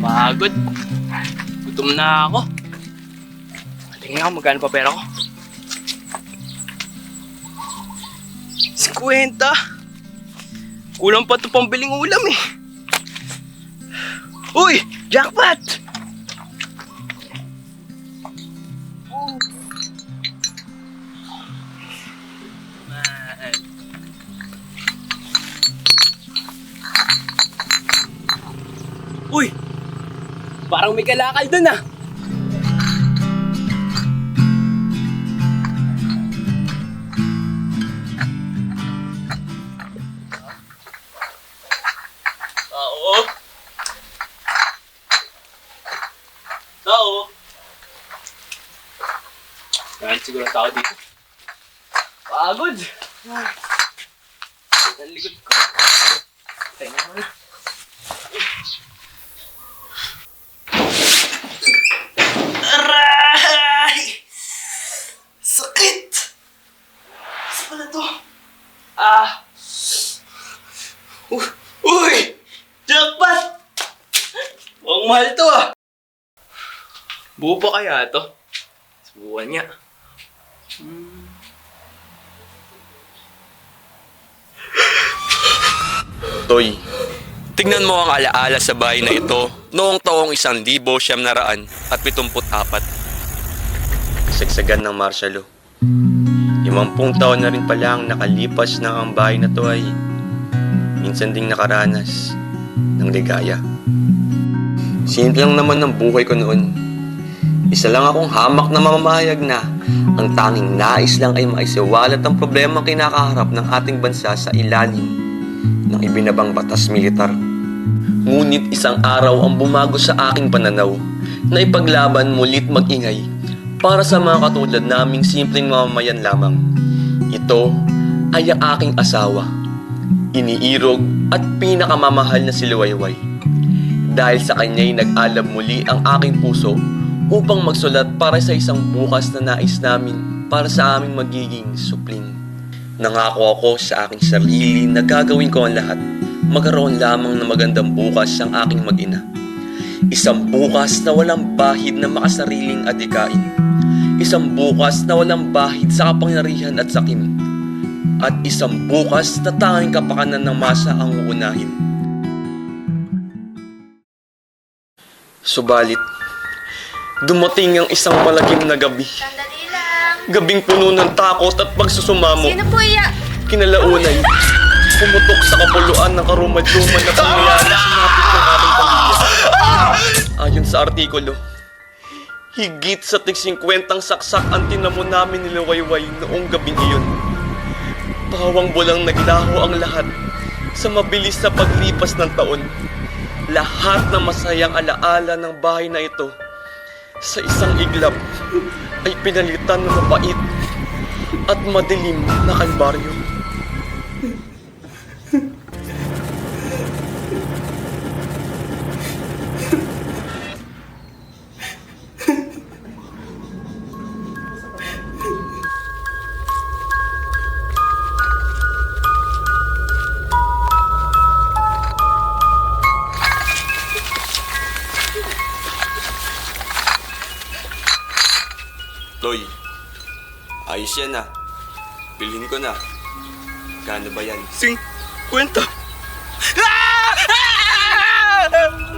Pagod. Gutom na ako. Tingnan ako magkano pa pera ko. 50. Kulang pa ito pambiling ulam eh. Uy! Jackpot! Uy! Parang may kalakal dun ah! Oo. Oo. Yan siguro ang tao dito. Pagod. Ang likod ko. Tingnan mo na. Aray! Sakit! Saan pala to? Ah! U- Uy! Jackpot! Mukhang mahal to ah! Buo pa kaya to? Subukan niya. Toy, tignan mo ang alaala sa bahay na ito noong taong isang libo siyam naraan at pitumput apat. Sagsagan ng marshalo. Limampung taon na rin pala ang nakalipas na ang bahay na to ay minsan ding nakaranas ng ligaya. Simple lang naman ang buhay ko noon. Isa lang akong hamak na mamamahayag na ang tanging nais lang ay maisiwalat ang problema kinakaharap ng ating bansa sa ilalim ng ibinabang batas militar. Ngunit isang araw ang bumago sa aking pananaw na ipaglaban mulit magingay para sa mga katulad naming simpleng mamamayan lamang. Ito ay ang aking asawa, iniirog at pinakamamahal na si Luwayway. Dahil sa kanya'y nag-alab muli ang aking puso upang magsulat para sa isang bukas na nais namin para sa aming magiging supling. Nangako ako sa aking sarili na gagawin ko ang lahat. Magkaroon lamang ng magandang bukas ang aking mag-ina. Isang bukas na walang bahid na makasariling adikain. Isang bukas na walang bahid sa kapangyarihan at sakim. At isang bukas na tanging kapakanan ng masa ang uunahin. Subalit, dumating ang isang malagim na gabi. Sandali lang. Gabing puno ng takot at pagsusumamo. Sino po iya? Kinalaunay, pumutok sa kapuluan ng karumad-lumad na pangyayari sa sinapit ng pamilya. Ayon sa artikulo, higit sa tig 50 saksak ang tinamo namin ni Luwayway noong gabing iyon. Pawang bulang naglaho ang lahat sa mabilis na paglipas ng taon. Lahat ng masayang alaala ng bahay na ito sa isang iglap ay pinalitan ng mapait at madilim na kalbaryo. Loy, ayos yan ah. Bilhin ko na. Kano ba yan? Sing, kwenta. Ah! Ah!